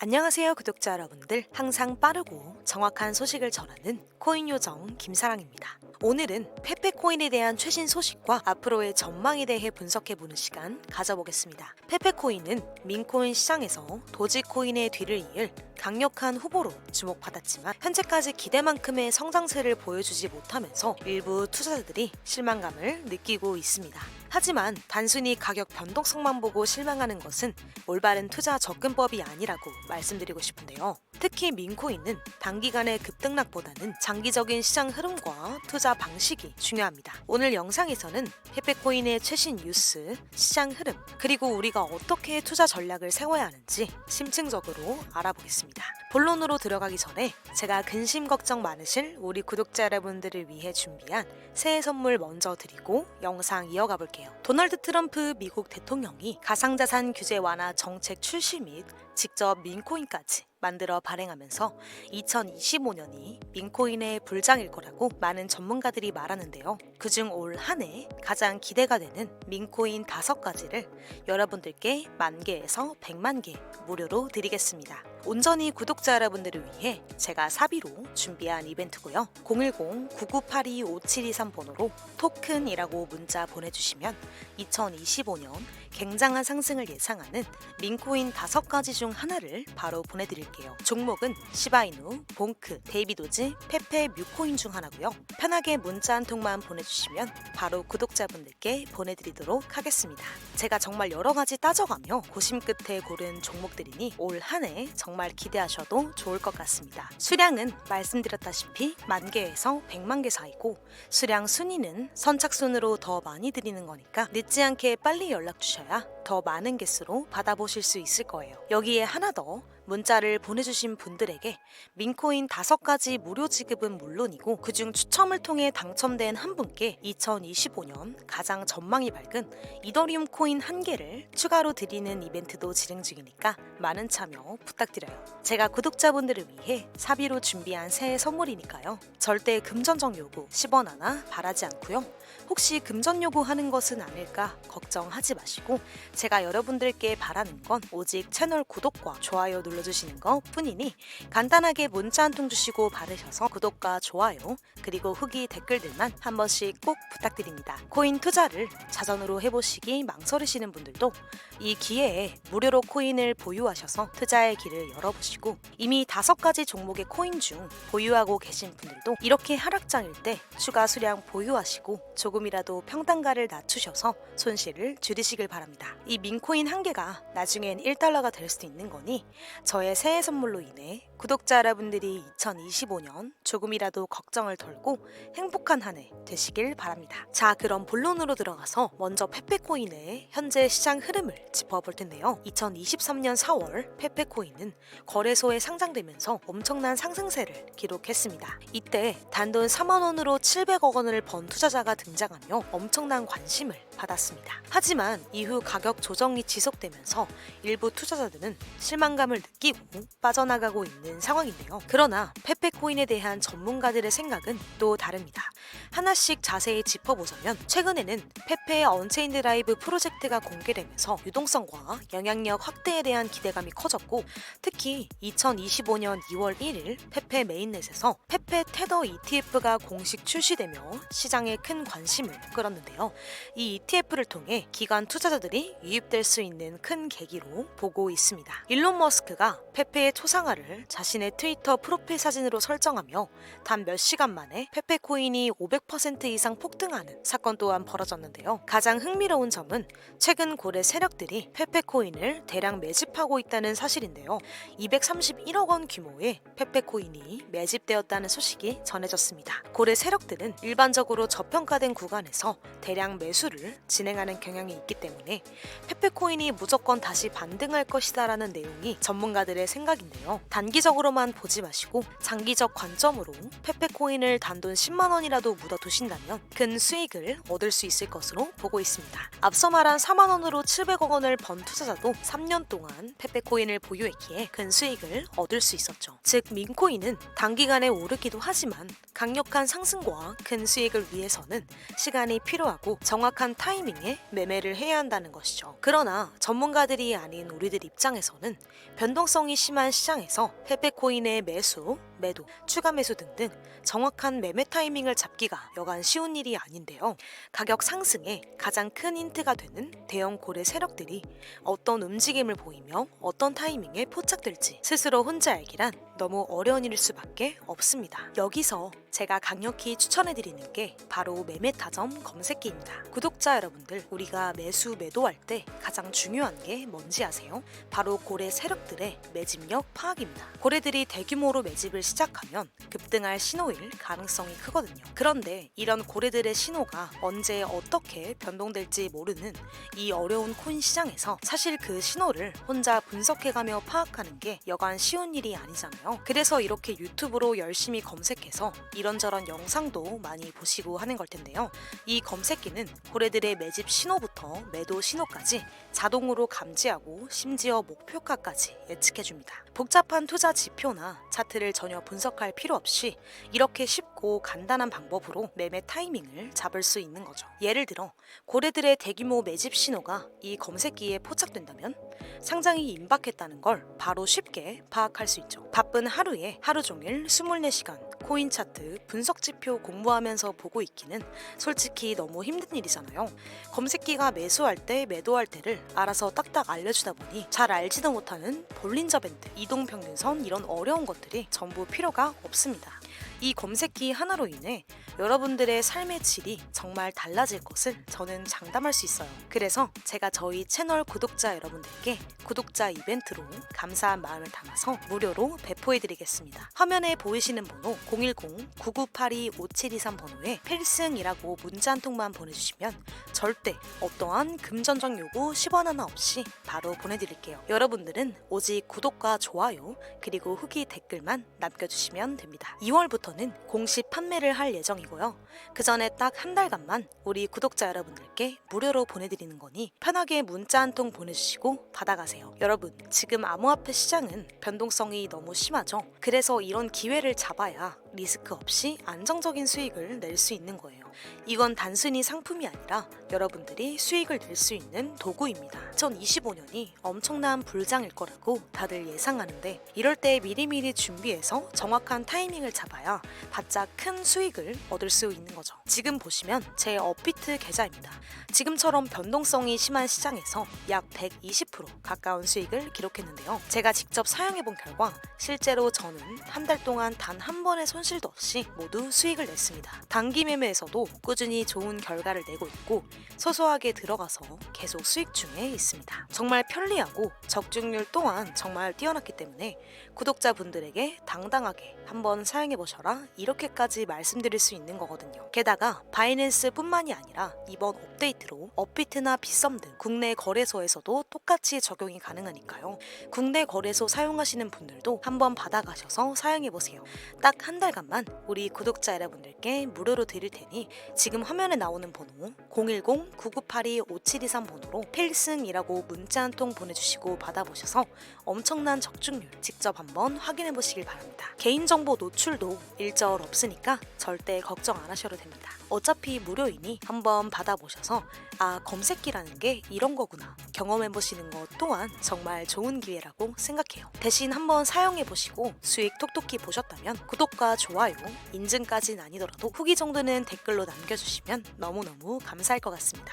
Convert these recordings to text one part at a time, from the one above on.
안녕하세요 구독자 여러분들 항상 빠르고 정확한 소식을 전하는 코인 요정 김사랑입니다. 오늘은 페페코인에 대한 최신 소식과 앞으로의 전망에 대해 분석해보는 시간 가져보겠습니다. 페페코인은 민코인 시장에서 도지코인의 뒤를 이을 강력한 후보로 주목받았지만 현재까지 기대만큼의 성장세를 보여주지 못하면서 일부 투자자들이 실망감을 느끼고 있습니다. 하지만 단순히 가격 변동성만 보고 실망하는 것은 올바른 투자 접근법이 아니라고 말씀드리고 싶은데요. 특히 민코인은 단기간의 급등락보다는 장기적인 시장 흐름과 투자 방식이 중요합니다. 오늘 영상에서는 페페코인의 최신 뉴스, 시장 흐름, 그리고 우리가 어떻게 투자 전략을 세워야 하는지 심층적으로 알아보겠습니다. 본론으로 들어가기 전에 제가 근심 걱정 많으실 우리 구독자 여러분들을 위해 준비한 새해 선물 먼저 드리고 영상 이어가 볼게요. 도널드 트럼프 미국 대통령이 가상자산 규제 완화 정책 출시 및 직접 민코인까지 만들어 발행하면서 2025년이 민코인의 불장일 거라고 많은 전문가들이 말하는데요. 그중 올 한 해 가장 기대가 되는 민코인 다섯 가지를 여러분들께 만 개에서 100만 개 무료로 드리겠습니다. 온전히 구독자 여러분들을 위해 제가 사비로 준비한 이벤트고요. 010-9982-5723 번호로 토큰이라고 문자 보내주시면 2025년 굉장한 상승을 예상하는 민코인 다섯 가지 중 하나를 바로 보내드릴게요. 종목은 시바이누, 봉크, 데이비도지, 페페, 뮤코인 중 하나고요. 편하게 문자 한 통만 보내주시면 바로 구독자분들께 보내드리도록 하겠습니다. 제가 정말 여러 가지 따져가며 고심 끝에 고른 종목들이니 올 한 해 정말 기대하셔도 좋을 것 같습니다. 수량은 말씀드렸다시피 만 개에서 100만 개 사이고 수량 순위는 선착순으로 더 많이 드리는 거니까 늦지 않게 빨리 연락 주셔 야 더 많은 개수로 받아보실 수 있을 거예요. 여기에 하나 더 문자를 보내주신 분들에게 민코인 다섯 가지 무료 지급은 물론이고 그중 추첨을 통해 당첨된 한 분께 2025년 가장 전망이 밝은 이더리움 코인 한 개를 추가로 드리는 이벤트도 진행 중이니까 많은 참여 부탁드려요. 제가 구독자분들을 위해 사비로 준비한 새해 선물이니까요. 절대 금전적 요구 10원 하나 바라지 않고요. 혹시 금전 요구하는 것은 아닐까 걱정하지 마시고 제가 여러분들께 바라는 건 오직 채널 구독과 좋아요 눌러주시는 것 뿐이니 간단하게 문자 한 통 주시고 받으셔서 구독과 좋아요 그리고 후기 댓글들만 한 번씩 꼭 부탁드립니다. 코인 투자를 자전으로 해보시기 망설이시는 분들도 이 기회에 무료로 코인을 보유하셔서 투자의 길을 열어보시고 이미 다섯 가지 종목의 코인 중 보유하고 계신 분들도 이렇게 하락장일 때 추가 수량 보유하시고 조금이라도 평단가를 낮추셔서 손실을 줄이시길 바랍니다. 이 민코인 한 개가 나중엔 1달러가 될 수도 있는 거니 저의 새해 선물로 인해 구독자 여러분들이 2025년 조금이라도 걱정을 덜고 행복한 한 해 되시길 바랍니다. 자, 그럼 본론으로 들어가서 먼저 페페코인의 현재 시장 흐름을 짚어볼 텐데요. 2023년 4월 페페코인은 거래소에 상장되면서 엄청난 상승세를 기록했습니다. 이때 단돈 4만 원으로 700억 원을 번 투자자가 등장하며 엄청난 관심을 받았습니다. 하지만 이후 가격 조정이 지속되면서 일부 투자자들은 실망감을 느끼고 빠져나가고 있는 상황인데요. 그러나 페페코인에 대한 전문가들의 생각은 또 다릅니다. 하나씩 자세히 짚어보자면 최근에는 페페의 언체인 드 라이브 프로젝트가 공개되면서 유동성과 영향력 확대에 대한 기대감이 커졌고 특히 2025년 2월 1일 페페 메인넷에서 페페 테더 ETF가 공식 출시되며 시장에 큰 관심을 끌었는데요. 이 ETF를 통해 기관 투자자들이 유입될 수 있는 큰 계기로 보고 있습니다. 일론 머스크가 페페의 초상화를 자신의 트위터 프로필 사진으로 설정하며 단 몇 시간 만에 페페 코인이 500% 이상 폭등하는 사건 또한 벌어졌는데요. 가장 흥미로운 점은 최근 고래 세력들이 페페 코인을 대량 매집하고 있다는 사실인데요. 231억 원 규모의 페페 코인이 매집되었다는 소식이 전해졌습니다. 고래 세력들은 일반적으로 저평가된 구간에서 대량 매수를 진행하는 경향이 있기 때문에 페페 코인이 무조건 다시 반등할 것이다라는 내용이 전문가들의 생각인데요. 단기적으로만 보지 마시고 장기적 관점으로 페페 코인을 단돈 10만 원이라도 묻어 두신다면 큰 수익을 얻을 수 있을 것으로 보고 있습니다. 앞서 말한 4만 원으로 700억 원을 번 투자자도 3년 동안 페페 코인을 보유했기에 큰 수익을 얻을 수 있었죠. 즉 민코인은 단기간에 오르기도 하지만 강력한 상승과 큰 수익을 위해서는 시간이 필요하고 정확한 타이밍에 매매를 해야 한다는 것이죠. 것이죠. 그러나 전문가들이 아닌 우리들 입장에서는 변동성이 심한 시장에서 페페코인의 매수, 매도, 추가 매수 등등 정확한 매매 타이밍을 잡기가 여간 쉬운 일이 아닌데요. 가격 상승에 가장 큰 힌트가 되는 대형 고래 세력들이 어떤 움직임을 보이며 어떤 타이밍에 포착될지 스스로 혼자 알기란 너무 어려운 일일 수밖에 없습니다. 여기서 제가 강력히 추천해드리는 게 바로 매매 타점 검색기입니다. 구독자 여러분들, 우리가 매수 매도할 때 가장 중요한 게 뭔지 아세요? 바로 고래 세력들의 매집력 파악입니다. 고래들이 대규모로 매집을 시작하면 급등할 신호일 가능성이 크거든요. 그런데 이런 고래들의 신호가 언제 어떻게 변동될지 모르는 이 어려운 코인 시장에서 사실 그 신호를 혼자 분석해가며 파악하는 게 여간 쉬운 일이 아니잖아요. 그래서 이렇게 유튜브로 열심히 검색해서 이런저런 영상도 많이 보시고 하는 걸 텐데요. 이 검색기는 고래들의 매집 신호부터 매도 신호까지 자동으로 감지하고 심지어 목표가까지 예측해줍니다. 복잡한 투자 지표나 차트를 전혀 분석할 필요 없이 이렇게 쉽고 간단한 방법으로 매매 타이밍을 잡을 수 있는 거죠. 예를 들어 고래들의 대규모 매집 신호가 이 검색기에 포착된다면 상장이 임박했다는 걸 바로 쉽게 파악할 수 있죠. 바쁜 하루에 하루 종일 24시간 코인 차트 분석 지표 공부하면서 보고 있기는 솔직히 너무 힘든 일이잖아요. 검색기가 매수할 때 매도할 때를 알아서 딱딱 알려주다 보니 잘 알지도 못하는 볼린저 밴드, 이동 평균선 이런 어려운 것들이 전부 필요가 없습니다. 이 검색기 하나로 인해 여러분들의 삶의 질이 정말 달라질 것을 저는 장담할 수 있어요. 그래서 제가 저희 채널 구독자 여러분들께 구독자 이벤트로 감사한 마음을 담아서 무료로 배포해드리겠습니다. 화면에 보이시는 번호 010-9982-5723 번호에 필승이라고 문자 한 통만 보내주시면 절대 어떠한 금전적 요구 10원 하나 없이 바로 보내드릴게요. 여러분들은 오직 구독과 좋아요 그리고 후기 댓글만 남겨주시면 됩니다. 2월부터 는 공식 판매를 할 예정이고요. 그 전에 딱 한 달간만 우리 구독자 여러분들께 무료로 보내드리는 거니 편하게 문자 한 통 보내주시고 받아가세요. 여러분 지금 암호화폐 시장은 변동성이 너무 심하죠. 그래서 이런 기회를 잡아야 리스크 없이 안정적인 수익을 낼 수 있는 거예요. 이건 단순히 상품이 아니라 여러분들이 수익을 낼 수 있는 도구입니다. 2025년이 엄청난 불장일 거라고 다들 예상하는데 이럴 때 미리미리 준비해서 정확한 타이밍을 잡아야 바짝 큰 수익을 얻을 수 있는 거죠. 지금 보시면 제 업비트 계좌입니다. 지금처럼 변동성이 심한 시장에서 약 120% 가까운 수익을 기록했는데요. 제가 직접 사용해 본 결과 실제로 저는 한 달 동안 단 한 번의 손 실도 없이 모두 수익을 냈습니다. 단기 매매에서도 꾸준히 좋은 결과를 내고 있고 소소하게 들어가서 계속 수익 중에 있습니다. 정말 편리하고 적중률 또한 정말 뛰어났기 때문에 구독자분들에게 당당하게 한번 사용해 보셔라 이렇게까지 말씀드릴 수 있는 거거든요. 게다가 바이낸스뿐만이 아니라 이번 업데이트로 업비트나 빗썸 등 국내 거래소에서도 똑같이 적용이 가능하니까요. 국내 거래소 사용하시는 분들도 한번 받아가셔서 사용해 보세요. 딱 한 달간만 우리 구독자 여러분들께 무료로 드릴 테니 지금 화면에 나오는 번호 010-9982-5723 번호로 필승이라고 문자 한 통 보내주시고 받아보셔서 엄청난 적중률 직접 한번 확인해 보시길 바랍니다. 개인정보 노출도 일절 없으니까 절대 걱정 안 하셔도 됩니다. 어차피 무료이니 한번 받아보셔서 아 검색기라는 게 이런 거구나 경험해 보시는 것 또한 정말 좋은 기회라고 생각해요. 대신 한번 사용해 보시고 수익 톡톡히 보셨다면 구독과 좋아요, 인증까지는 아니더라도 후기 정도는 댓글로 남겨주시면 너무너무 감사할 것 같습니다.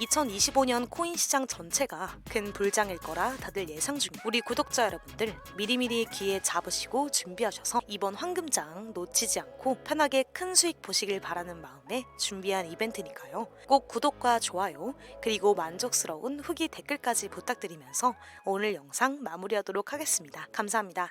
2025년 코인 시장 전체가 큰 불장일 거라 다들 예상 중. 우리 구독자 여러분들 미리미리 기회 잡으시고 준비하셔서 이번 황금장 놓치지 않고 편하게 큰 수익 보시길 바라는 마음에 준비한 이벤트니까요. 꼭 구독과 좋아요 그리고 만족스러운 후기 댓글까지 부탁드리면서 오늘 영상 마무리하도록 하겠습니다. 감사합니다.